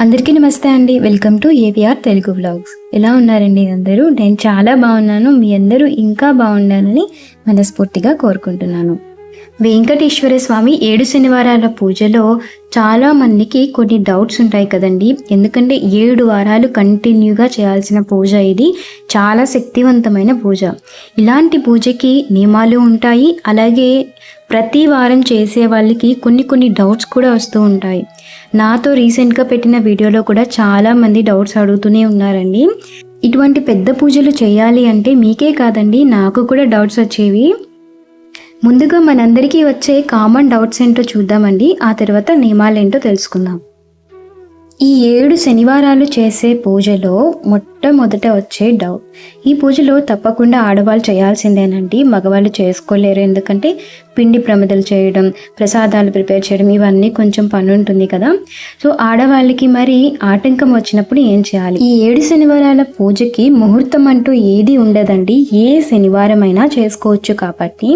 అందరికీ నమస్తే అండి. Welcome to AVR Telugu vlogs ఎలా ఉన్నారండి అందరూ? నేను చాలా బాగున్నాను. మీ అందరూ ఇంకా బాగుండాలని మనస్ఫూర్తిగా కోరుకుంటున్నాను. వెంకటేశ్వర స్వామి ఏడు శనివారాల పూజలో చాలా మందికి కొన్ని డౌట్స్ ఉంటాయి కదండి. ఎందుకంటే ఏడు వారాలు కంటిన్యూగా చేయాల్సిన పూజ ఇది. చాలా శక్తివంతమైన పూజ. ఇలాంటి పూజకి నియమాలు ఉంటాయి. అలాగే ప్రతి వారం చేసే వాళ్ళకి కొన్ని కొన్ని డౌట్స్ కూడా వస్తూ ఉంటాయి. నాతో రీసెంట్గా పెట్టిన వీడియోలో కూడా చాలామంది డౌట్స్ అడుగుతూనే ఉన్నారండి. ఇటువంటి పెద్ద పూజలు చేయాలి అంటే మీకే కాదండి నాకు కూడా డౌట్స్ వచ్చేవి. ముందుగా మనందరికీ వచ్చే కామన్ డౌట్స్ ఏంటో చూద్దామండి. ఆ తర్వాత నియమాలు ఏంటో తెలుసుకుందాం. ఈ ఏడు శనివారాలు చేసే పూజలో మొట్టమొదట వచ్చే డౌట్. ఈ పూజలో తప్పకుండా ఆడవాళ్ళు చేయాల్సిందేనండి. మగవాళ్ళు చేసుకోలేరు. ఎందుకంటే పిండి ప్రమిదలు చేయడం ప్రసాదాలు ప్రిపేర్ చేయడం ఇవన్నీ కొంచెం పని ఉంటుంది కదా. సో ఆడవాళ్ళకి మరి ఆటంకం వచ్చినప్పుడు ఏం చేయాలి? ఈ ఏడు శనివారాల పూజకి ముహూర్తం అంటూ ఏది ఉండదండి. ఏ శనివారం అయినా చేసుకోవచ్చు కాబట్టి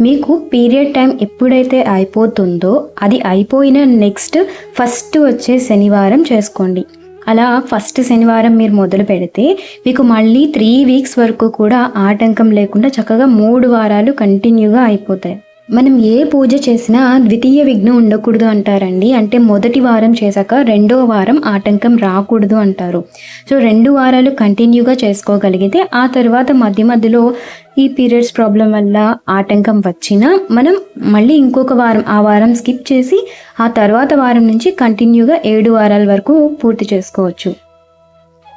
మీకు పీరియడ్ టైం ఎప్పుడైతే అయిపోతుందో అది అయిపోయిన నెక్స్ట్ ఫస్ట్ వచ్చే శనివారం చేసుకోండి. అలా ఫస్ట్ శనివారం మీరు మొదలు పెడితే మీకు మళ్ళీ త్రీ వీక్స్ వరకు కూడా ఆటంకం లేకుండా చక్కగా మూడు వారాలు కంటిన్యూగా అయిపోతాయి. మనం ఏ పూజ చేసినా ద్వితీయ విఘ్నం ఉండకూడదు అంటారండి. అంటే మొదటి వారం చేశాక రెండో వారం ఆటంకం రాకూడదు అంటారు. సో రెండు వారాలు కంటిన్యూగా చేసుకోగలిగితే ఆ తర్వాత మధ్య మధ్యలో ఈ పీరియడ్స్ ప్రాబ్లం వల్ల ఆటంకం వచ్చినా మనం మళ్ళీ ఇంకొక వారం ఆ వారం స్కిప్ చేసి ఆ తర్వాత వారం నుంచి కంటిన్యూగా ఏడు వారాల వరకు పూర్తి చేసుకోవచ్చు.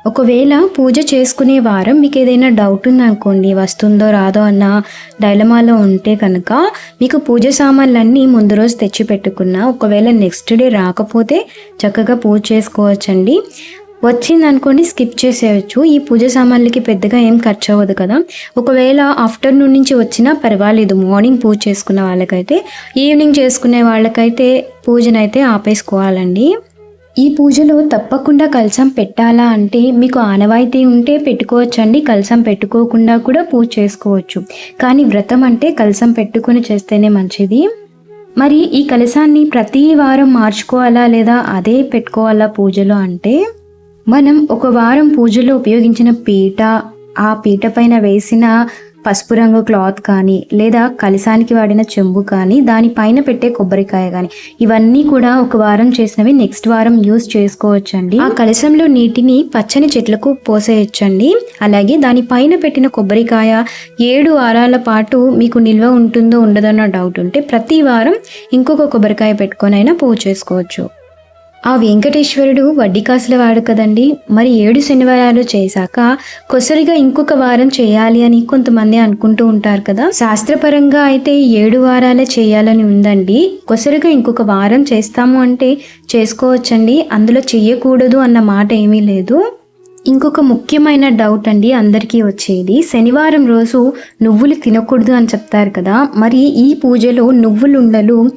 ఒకవేళ పూజ చేసుకునే వారం మీకు ఏదైనా డౌట్ ఉందనుకోండి వస్తుందో రాదో అన్న డైలమాలో ఉంటే కనుక మీకు పూజ సామాన్లన్నీ ముందు రోజు తెచ్చి పెట్టుకున్నా ఒకవేళ నెక్స్ట్ డే రాకపోతే చక్కగా పూజ చేసుకోవచ్చండి. వచ్చింది అనుకోండి స్కిప్ చేసేయచ్చు. ఈ పూజ సామాన్లకి పెద్దగా ఏం ఖర్చు అవ్వదు కదా. ఒకవేళ ఆఫ్టర్నూన్ నుంచి వచ్చినా పర్వాలేదు మార్నింగ్ పూజ చేసుకున్న వాళ్ళకైతే ఈవినింగ్ చేసుకునే వాళ్ళకైతే పూజనైతే ఆపేసుకోవాలండి. ఈ పూజలో తప్పకుండా కలసం పెట్టాలా అంటే మీకు ఆనవాయితీ ఉంటే పెట్టుకోవచ్చండి. కలసం పెట్టుకోకుండా కూడా పూజ చేసుకోవచ్చు. కానీ వ్రతం అంటే కలసం పెట్టుకుని చేస్తేనే మంచిది. మరి ఈ కలసాన్ని ప్రతి వారం మార్చుకోవాలా లేదా అదే పెట్టుకోవాలా పూజలో అంటే? మనం ఒక వారం పూజలో ఉపయోగించిన పీట ఆ పీట పైన వేసిన పసుపు రంగు క్లాత్ కానీ లేదా కలిసానికి వాడిన చెంబు కానీ దానిపైన పెట్టే కొబ్బరికాయ కానీ ఇవన్నీ కూడా ఒక వారం చేసినవి నెక్స్ట్ వారం యూస్ చేసుకోవచ్చండి. ఆ కలశంలో నీటిని పచ్చని చెట్లకు పోసేయచ్చండి. అలాగే దానిపైన పెట్టిన కొబ్బరికాయ ఏడు వారాల పాటు మీకు నిల్వ ఉంటుందో ఉండదన్న డౌట్ ఉంటే ప్రతి వారం ఇంకొక కొబ్బరికాయ పెట్టుకొని అయినా పో చేసుకోవచ్చు. ఆ వెంకటేశ్వరుడు వడ్డీ కాసుల వాడు కదండి. మరి ఏడు శనివారాలు చేశాక కొసరిగా ఇంకొక వారం చేయాలి అని కొంతమంది అనుకుంటూ ఉంటారు కదా. శాస్త్రపరంగా అయితే ఏడు వారాలే చేయాలని ఉందండి. కొసరిగా ఇంకొక వారం చేస్తాము అంటే చేసుకోవచ్చండి. అందులో చెయ్యకూడదు అన్న మాట ఏమీ లేదు. ఇంకొక ముఖ్యమైన డౌట్ అండి అందరికీ వచ్చేది. శనివారం రోజు నువ్వులు తినకూడదు అని చెప్తారు కదా. మరి ఈ పూజలో నువ్వులుండలు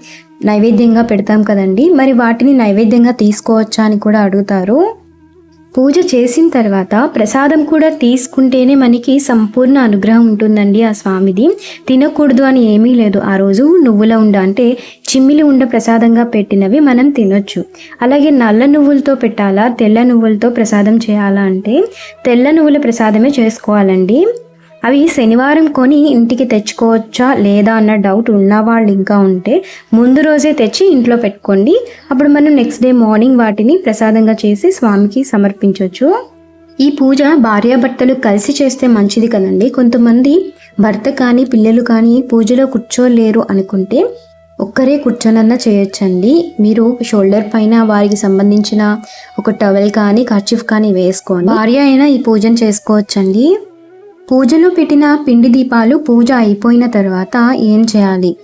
నైవేద్యంగా పెడతాం కదండి. మరి వాటిని నైవేద్యంగా తీసుకోవచ్చా అని కూడా అడుగుతారు. పూజ చేసిన తర్వాత ప్రసాదం కూడా తీసుకుంటేనే మనకి సంపూర్ణ అనుగ్రహం ఉంటుందండి ఆ స్వామిది. తినకూడదు అని ఏమీ లేదు. ఆ రోజు నువ్వుల ఉండ అంటే చిమ్మిలి ఉండ ప్రసాదంగా పెట్టినవి మనం తినొచ్చు. అలాగే నల్ల నువ్వులతో పెట్టాలా? తెల్ల నువ్వులతో ప్రసాదం చేయాలా అంటే తెల్ల నువ్వుల ప్రసాదమే చేసుకోవాలండి. అవి శనివారం కొని ఇంటికి తెచ్చుకోవచ్చా లేదా అన్న డౌట్ ఉన్న వాళ్ళు ఇంకా ఉంటే ముందు రోజే తెచ్చి ఇంట్లో పెట్టుకోండి. అప్పుడు మనం నెక్స్ట్ డే మార్నింగ్ వాటిని ప్రసాదంగా చేసి స్వామికి సమర్పించవచ్చు ఈ పూజ భార్యాభర్తలు కలిసి చేస్తే మంచిది కదండి. కొంతమంది భర్త కానీ పిల్లలు కానీ పూజలో కూర్చోలేరు అనుకుంటే ఒక్కరే కూర్చొనన్నా చేయొచ్చండి. మీరు షోల్డర్ పైన వారికి సంబంధించిన ఒక టవల్ కానీ కర్చిఫ్ కానీ వేసుకోండి. భార్య అయినా ఈ పూజను చేసుకోవచ్చండి. పూజలో పెట్టిన పిండి దీపాలు పూజ అయిపోయిన తర్వాత ఏం చేయాలి?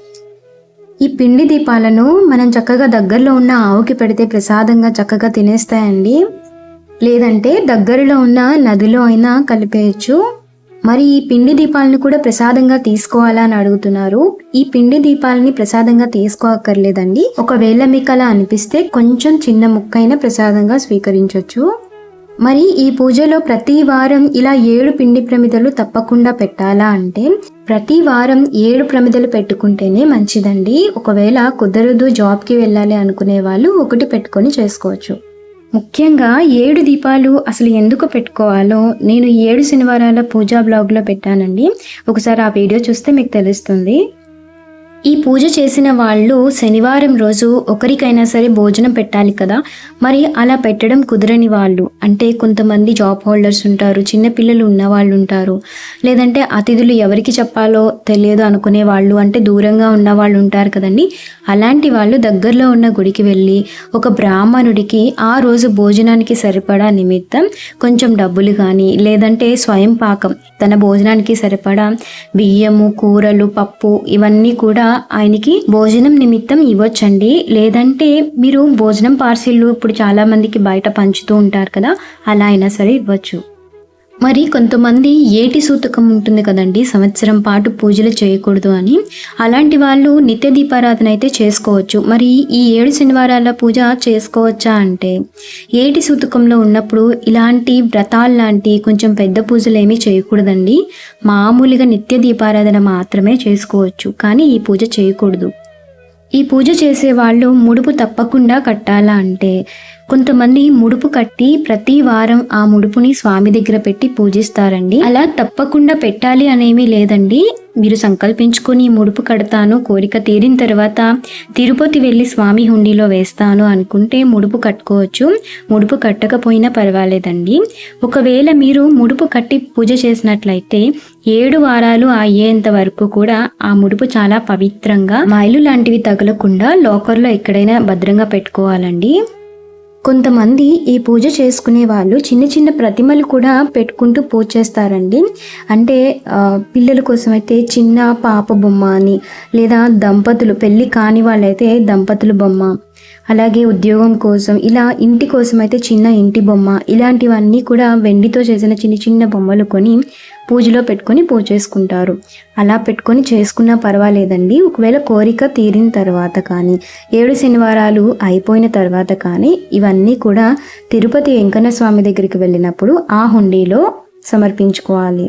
ఈ పిండి దీపాలను మనం చక్కగా దగ్గరలో ఉన్న ఆవుకి పెడితే ప్రసాదంగా చక్కగా తినేస్తాయండి. లేదంటే దగ్గరలో ఉన్న నదిలో అయినా కలిపేయచ్చు. మరి ఈ పిండి దీపాలను కూడా ప్రసాదంగా తీసుకోవాలా అని అడుగుతున్నారు. ఈ పిండి దీపాలని ప్రసాదంగా తీసుకోక్కర్లేదండి. ఒకవేళ మీకు అలా అనిపిస్తే కొంచెం చిన్న ముక్కైన ప్రసాదంగా స్వీకరించవచ్చు మరి ఈ పూజలో ప్రతి వారం ఇలా ఏడు పిండి ప్రమిదలు తప్పకుండా పెట్టాలా అంటే ప్రతి వారం ఏడు ప్రమిదలు పెట్టుకుంటేనే మంచిదండి. ఒకవేళ కుదరదు జాబ్కి వెళ్ళాలి అనుకునే వాళ్ళు ఒకటి పెట్టుకొని చేసుకోవచ్చు. ముఖ్యంగా ఏడు దీపాలు అసలు ఎందుకు పెట్టుకోవాలో నేను ఏడు శనివారాల పూజా బ్లాగ్లో పెట్టానండి. ఒకసారి ఆ వీడియో చూస్తే మీకు తెలుస్తుంది. ఈ పూజ చేసిన వాళ్ళు శనివారం రోజు ఒకరికైనా సరే భోజనం పెట్టాలి కదా? మరి అలా పెట్టడం కుదరని వాళ్ళు. అంటే కొంతమంది జాబ్ హోల్డర్స్ ఉంటారు చిన్నపిల్లలు ఉన్న వాళ్ళు ఉంటారు. లేదంటే అతిథులు ఎవరికి చెప్పాలో తెలియదు అనుకునే వాళ్ళు అంటే దూరంగా ఉన్న వాళ్ళు ఉంటారు కదండి. అలాంటి వాళ్ళు దగ్గరలో ఉన్న గుడికి వెళ్ళి ఒక బ్రాహ్మణుడికి ఆ రోజు భోజనానికి సరిపడా నిమిత్తం కొంచెం డబ్బులు కానీ లేదంటే స్వయం పాకం తన భోజనానికి సరిపడా బియ్యము కూరలు పప్పు ఇవన్నీ కూడా ఆయనకి భోజనం నిమిత్తం ఇవ్వచ్చండి. లేదంటే మీరు భోజనం పార్సిల్ ఇప్పుడు చాలా మందికి బయట పంచుతూ ఉంటారు కదా అలా అయినా సరే ఇవ్వచ్చు. మరి కొంతమంది ఏటి సూతకం ఉంటుంది కదండి సంవత్సరం పాటు పూజలు చేయకూడదు అని. అలాంటి వాళ్ళు నిత్య దీపారాధన అయితే చేసుకోవచ్చు. మరి ఈ ఏడు శనివారాల పూజ చేసుకోవచ్చా అంటే ఏటి సూతకంలో ఉన్నప్పుడు ఇలాంటి వ్రతాలు లాంటి కొంచెం పెద్ద పూజలు ఏమీ చేయకూడదండి. మామూలుగా నిత్య దీపారాధన మాత్రమే చేసుకోవచ్చు కానీ ఈ పూజ చేయకూడదు. ఈ పూజ చేసే వాళ్ళు ముడుపు తప్పకుండా కట్టాలా అంటే కొంతమంది ముడుపు కట్టి ప్రతి వారం ఆ ముడుపుని స్వామి దగ్గర పెట్టి పూజిస్తారండి. అలా తప్పకుండా పెట్టాలి అనేమీ లేదండి. మీరు సంకల్పించుకొని ముడుపు కడతాను కోరిక తీరిన తర్వాత తిరుపతి వెళ్ళి స్వామి హుండీలో వేస్తాను అనుకుంటే ముడుపు కట్టుకోవచ్చు. ముడుపు కట్టకపోయినా పర్వాలేదండి. ఒకవేళ మీరు ముడుపు కట్టి పూజ చేసినట్లయితే ఏడు వారాలు అయ్యేంత వరకు కూడా ఆ ముడుపు చాలా పవిత్రంగా మైలు లాంటివి తగలకుండా లోకర్లో ఎక్కడైనా భద్రంగా పెట్టుకోవాలండి. కొంతమంది ఈ పూజ చేసుకునే వాళ్ళు చిన్న చిన్న ప్రతిమలు కూడా పెట్టుకుంటూ పూజ చేస్తారండి. అంటే పిల్లల కోసం అయితే చిన్న పాప బొమ్మ అని లేదా దంపతులు పెళ్ళి కాని వాళ్ళైతే దంపతుల బొమ్మ అలాగే ఉద్యోగం కోసం ఇలా ఇంటి కోసం అయితే చిన్న ఇంటి బొమ్మ ఇలాంటివన్నీ కూడా వెండితో చేసిన చిన్న చిన్న బొమ్మలు కొని పూజలో పెట్టుకొని పూజ చేసుకుంటారు. అలా పెట్టుకొని చేసుకున్నా పర్వాలేదండి. ఒకవేళ కోరిక తీరిన తర్వాత కానీ ఏడు శనివారాలు అయిపోయిన తర్వాత కానీ ఇవన్నీ కూడా తిరుపతి వెంకన్న స్వామి దగ్గరికి వెళ్ళినప్పుడు ఆ హుండీలో సమర్పించుకోవాలి.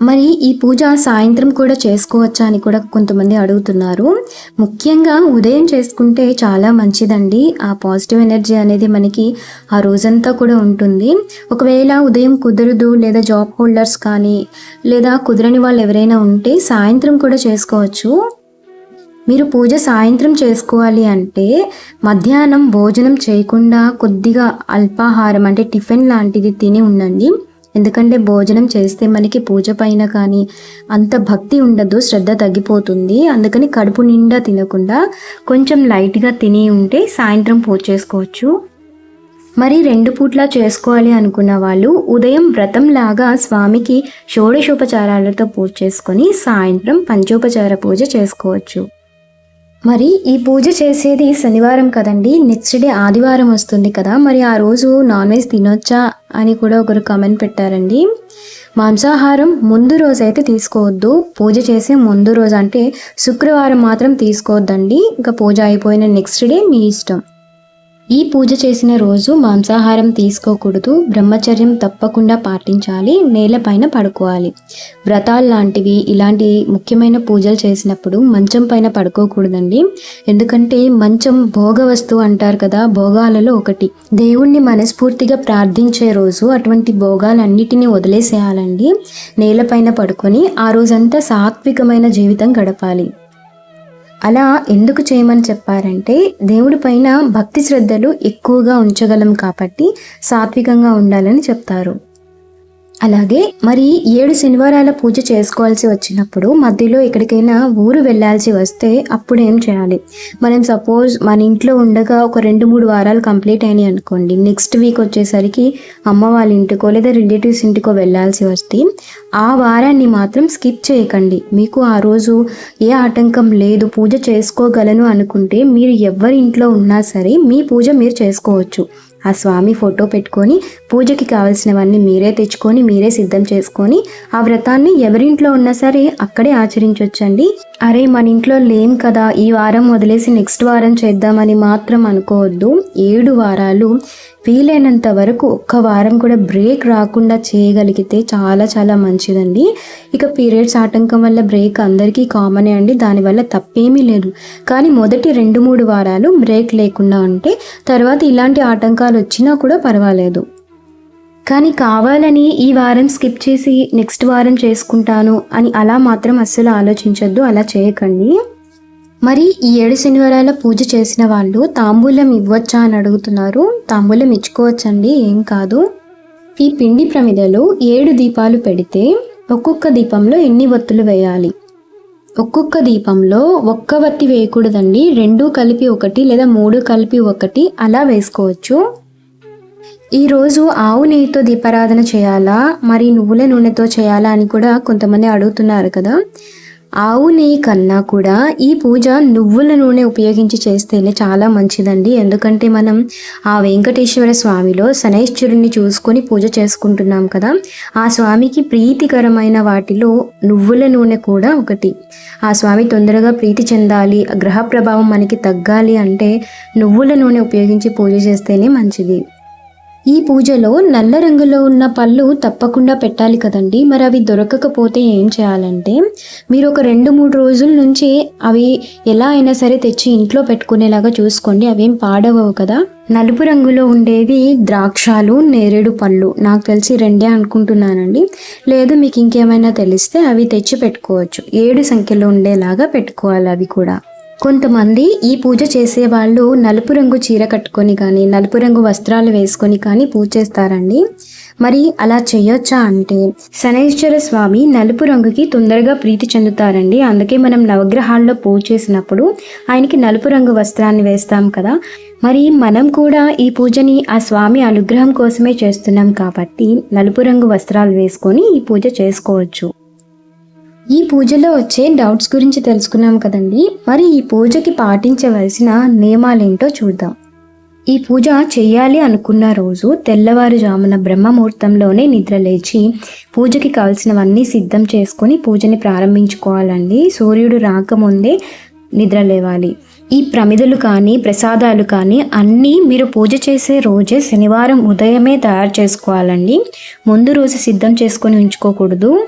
మరి ఈ పూజ సాయంత్రం కూడా చేసుకోవచ్చా అని కూడా కొంతమంది అడుగుతున్నారు. ముఖ్యంగా ఉదయం చేసుకుంటే చాలా మంచిదండి. ఆ పాజిటివ్ ఎనర్జీ అనేది మనకి ఆ రోజంతా కూడా ఉంటుంది. ఒకవేళ ఉదయం కుదరదు లేదా జాబ్ హోల్డర్స్ కానీ లేదా కుదరని వాళ్ళు ఎవరైనా ఉంటే సాయంత్రం కూడా చేసుకోవచ్చు. మీరు పూజ సాయంత్రం చేసుకోవాలి అంటే మధ్యాహ్నం భోజనం చేయకుండా కొద్దిగా అల్పాహారం అంటే టిఫిన్ లాంటిది తిని ఉండండి. ఎందుకంటే భోజనం చేస్తే మనకి పూజ పైన కానీ అంత భక్తి ఉండదు శ్రద్ధ తగ్గిపోతుంది. అందుకని కడుపు నిండా తినకుండా కొంచెం లైట్గా తిని ఉంటే సాయంత్రం పూజ చేసుకోవచ్చు. మరి రెండు పూట్లా చేసుకోవాలి అనుకున్న వాళ్ళు ఉదయం వ్రతం లాగా స్వామికి షోడశోపచారాలతో పూజ చేసుకొని సాయంత్రం పంచోపచార పూజ చేసుకోవచ్చు. మరి ఈ పూజ చేసేది శనివారం కదండి. నెక్స్ట్ డే ఆదివారం వస్తుంది కదా. మరి ఆ రోజు నాన్ వెజ్ తినొచ్చా అని కూడా ఒకరు కామెంట్ పెట్టారండి. మాంసాహారం ముందు రోజు అయితే తీసుకోవద్దు. పూజ చేసే ముందు రోజు అంటే శుక్రవారం మాత్రం తీసుకోవద్దండి. ఇంకా పూజ అయిపోయిన నెక్స్ట్ డే మీ ఇష్టం. ఈ పూజ చేసిన రోజు మాంసాహారం తీసుకోకూడదు బ్రహ్మచర్యం తప్పకుండా పాటించాలి నేలపైన పడుకోవాలి. వ్రతాలు లాంటివి ఇలాంటి ముఖ్యమైన పూజలు చేసినప్పుడు మంచం పైన పడుకోకూడదండి. ఎందుకంటే మంచం భోగ వస్తువు అంటారు కదా భోగాలలో ఒకటి. దేవుణ్ణి మనస్ఫూర్తిగా ప్రార్థించే రోజు అటువంటి భోగాలన్నిటినీ వదిలేసేయాలండి. నేలపైన పడుకొని ఆ రోజంతా సాత్వికమైన జీవితం గడపాలి. అలా ఎందుకు చేయమని చెప్పారంటే దేవుడి పైన భక్తి శ్రద్ధలు ఎక్కువగా ఉంచగలం కాబట్టి సాత్వికంగా ఉండాలని చెప్తారు. అలాగే మరి ఏడు శనివారాల పూజ చేసుకోవాల్సి వచ్చినప్పుడు మధ్యలో ఎక్కడికైనా ఊరు వెళ్ళాల్సి వస్తే అప్పుడు ఏం చేయాలి? మనం సపోజ్ మన ఇంట్లో ఉండగా ఒక రెండు మూడు వారాలు కంప్లీట్ అయినాయి అనుకోండి. నెక్స్ట్ వీక్ వచ్చేసరికి అమ్మ వాళ్ళ ఇంటికో లేదా రిలేటివ్స్ ఇంటికో వెళ్ళాల్సి వస్తే ఆ వారాన్ని మాత్రం స్కిప్ చేయకండి. మీకు ఆ రోజు ఏ ఆటంకం లేదు పూజ చేసుకోగలను అనుకుంటే మీరు ఎవరి ఇంట్లో ఉన్నా సరే మీ పూజ మీరు చేసుకోవచ్చు. ఆ స్వామి ఫోటో పెట్టుకొని పూజకి కావలసినవన్నీ మీరే తెచ్చుకొని మీరే సిద్ధం చేసుకొని ఆ వ్రతాన్ని ఎవరింట్లో ఉన్నా సరే అక్కడే ఆచరించవచ్చండి అరే మన ఇంట్లో లేం కదా ఈ వారం వదిలేసి నెక్స్ట్ వారం చేద్దామని మాత్రం అనుకోవద్దు. ఏడు వారాలు వీలైనంత వరకు ఒక్క వారం కూడా బ్రేక్ రాకుండా చేయగలిగితే చాలా చాలా మంచిదండి. ఇక పీరియడ్స్ ఆటంకం వల్ల బ్రేక్ అందరికీ కామనే అండి. దానివల్ల తప్పేమీ లేదు. కానీ మొదటి రెండు మూడు వారాలు బ్రేక్ లేకుండా ఉంటే తర్వాత ఇలాంటి ఆటంకాలు వచ్చినా కూడా పర్వాలేదు. కానీ కావాలని ఈ వారం స్కిప్ చేసి నెక్స్ట్ వారం చేసుకుంటాను అని అలా మాత్రం అస్సలు ఆలోచించొద్దు. అలా చేయకండి. మరి ఈ ఏడు శనివారాల పూజ చేసిన వాళ్ళు తాంబూలం ఇవ్వచ్చా అని అడుగుతున్నారు. తాంబూలం ఇచ్చుకోవచ్చండి ఏం కాదు. ఈ పిండి ప్రమిదలో ఏడు దీపాలు పెడితే ఒక్కొక్క దీపంలో ఎన్ని ఒత్తులు వేయాలి? ఒక్కొక్క దీపంలో ఒక్క వత్తి వేయకూడదండి రెండు కలిపి ఒకటి లేదా మూడు కలిపి ఒకటి అలా వేసుకోవచ్చు. ఈరోజు ఆవు నెయ్యితో దీపారాధన చేయాలా? మరి నువ్వుల నూనెతో చేయాలా అని కూడా కొంతమంది అడుగుతున్నారు కదా. ఆవు నెయ్యి కన్నా కూడా ఈ పూజ నువ్వుల నూనె ఉపయోగించి చేస్తేనే చాలా మంచిదండి. ఎందుకంటే మనం ఆ వెంకటేశ్వర స్వామిలో శనైశ్వరుణ్ణి చూసుకొని పూజ చేసుకుంటున్నాం కదా ఆ స్వామికి ప్రీతికరమైన వాటిలో నువ్వుల నూనె కూడా ఒకటి. ఆ స్వామి తొందరగా ప్రీతి చెందాలి గ్రహ ప్రభావం మనకి తగ్గాలి అంటే నువ్వుల నూనె ఉపయోగించి పూజ చేస్తేనే మంచిది. ఈ పూజలో నల్ల రంగులో ఉన్న పళ్ళు తప్పకుండా పెట్టాలి కదండి. మరి అవి దొరకకపోతే ఏం చేయాలంటే మీరు ఒక రెండు మూడు రోజుల నుంచి అవి ఎలా అయినా సరే తెచ్చి ఇంట్లో పెట్టుకునేలాగా చూసుకోండి. అవేం పాడవవు కదా. నలుపు రంగులో ఉండేవి ద్రాక్షాలు నేరేడు పళ్ళు. నాకు తెలిసి రెండే అనుకుంటున్నానండి. లేదు మీకు ఇంకేమైనా తెలిస్తే అవి తెచ్చి పెట్టుకోవచ్చు. ఏడు సంఖ్యలో ఉండేలాగా పెట్టుకోవాలి అవి కూడా. కొంతమంది ఈ పూజ చేసే వాళ్ళు నలుపు రంగు చీర కట్టుకొని కానీ నలుపు రంగు వస్త్రాలు వేసుకొని కానీ పూజ చేస్తారండి. మరి అలా చేయొచ్చా అంటే శనైశ్వర స్వామి నలుపు రంగుకి తొందరగా ప్రీతి చెందుతారండి. అందుకే మనం నవగ్రహాల్లో పూజ చేసినప్పుడు ఆయనకి నలుపు రంగు వస్త్రాన్ని వేస్తాం కదా. మరి మనం కూడా ఈ పూజని ఆ స్వామి అనుగ్రహం కోసమే చేస్తున్నాం కాబట్టి నలుపు రంగు వస్త్రాలు వేసుకొని ఈ పూజ చేసుకోవచ్చు. ఈ పూజలో వచ్చే డౌట్స్ గురించి తెలుసుకున్నాం కదండి. మరి ఈ పూజకి పాటించవలసిన నియమాలేంటో చూద్దాం. ఈ పూజ చేయాలి అనుకున్న రోజు తెల్లవారుజామున బ్రహ్మముహూర్తంలోనే నిద్ర లేచి పూజకి కావాల్సినవన్నీ సిద్ధం చేసుకొని పూజని ప్రారంభించుకోవాలండి. సూర్యుడు రాకముందే నిద్ర లేవాలి ఈ ప్రమిదలు కానీ ప్రసాదాలు కానీ అన్నీ మీరు పూజ చేసే రోజే శనివారం ఉదయమే తయారు చేసుకోవాలండి. ముందు రోజు సిద్ధం చేసుకొని ఉంచుకోకూడదు.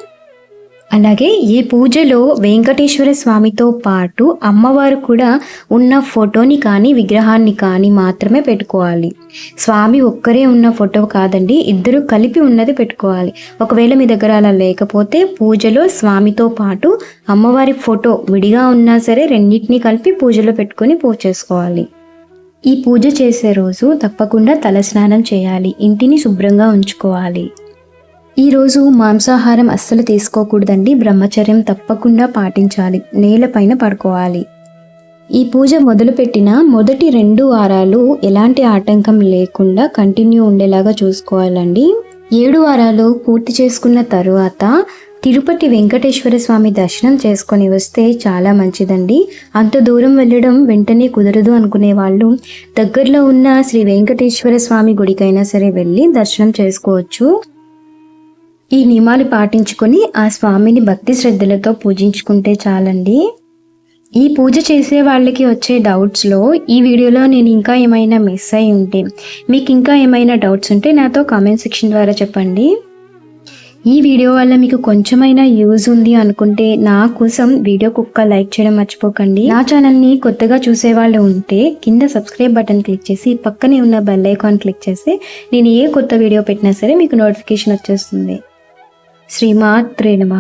అలాగే ఈ పూజలో వెంకటేశ్వర స్వామితో పాటు అమ్మవారు కూడా ఉన్న ఫోటోని కానీ విగ్రహాన్ని కానీ మాత్రమే పెట్టుకోవాలి. స్వామి ఒక్కరే ఉన్న ఫోటో కాదండి ఇద్దరు కలిపి ఉన్నది పెట్టుకోవాలి. ఒకవేళ మీ దగ్గర అలా లేకపోతే పూజలో స్వామితో పాటు అమ్మవారి ఫోటో విడిగా ఉన్నా సరే రెండింటిని కలిపి పూజలో పెట్టుకొని పూజ చేసుకోవాలి. ఈ పూజ చేసే రోజు తప్పకుండా తలస్నానం చేయాలి ఇంటిని శుభ్రంగా ఉంచుకోవాలి. ఈరోజు మాంసాహారం అస్సలు తీసుకోకూడదండి. బ్రహ్మచర్యం తప్పకుండా పాటించాలి. నేలపైన పడుకోవాలి. ఈ పూజ మొదలుపెట్టిన మొదటి రెండు వారాలు ఎలాంటి ఆటంకం లేకుండా కంటిన్యూ ఉండేలాగా చూసుకోవాలండి. ఏడు వారాలు పూర్తి చేసుకున్న తరువాత తిరుపతి వెంకటేశ్వర స్వామి దర్శనం చేసుకొని వస్తే చాలా మంచిదండి. అంత దూరం వెళ్ళడం వెంటనే కుదరదు అనుకునే వాళ్ళు. దగ్గరలో ఉన్న శ్రీ వెంకటేశ్వర స్వామి గుడికైనా సరే వెళ్ళి దర్శనం చేసుకోవచ్చు. ఈ నియమాలు పాటించుకొని ఆ స్వామిని భక్తి శ్రద్ధలతో పూజించుకుంటే చాలండి. ఈ పూజ చేసే వాళ్ళకి వచ్చే డౌట్స్లో ఈ వీడియోలో నేను ఇంకా ఏమైనా మిస్ అయి ఉంటే మీకు ఇంకా ఏమైనా డౌట్స్ ఉంటే నాతో కామెంట్ సెక్షన్ ద్వారా చెప్పండి. ఈ వీడియో వల్ల మీకు కొంచెమైనా యూజ్ ఉంది అనుకుంటే నా కోసం వీడియోకి ఒక్క లైక్ చేయడం మర్చిపోకండి. నా ఛానల్ని కొత్తగా చూసే వాళ్ళు ఉంటే కింద సబ్స్క్రైబ్ బటన్ క్లిక్ చేసి పక్కనే ఉన్న బెల్ ఐకాన్ క్లిక్ చేస్తే నేను ఏ కొత్త వీడియో పెట్టినా సరే మీకు నోటిఫికేషన్ వచ్చేస్తుంది. శ్రీమాత్రే నమ.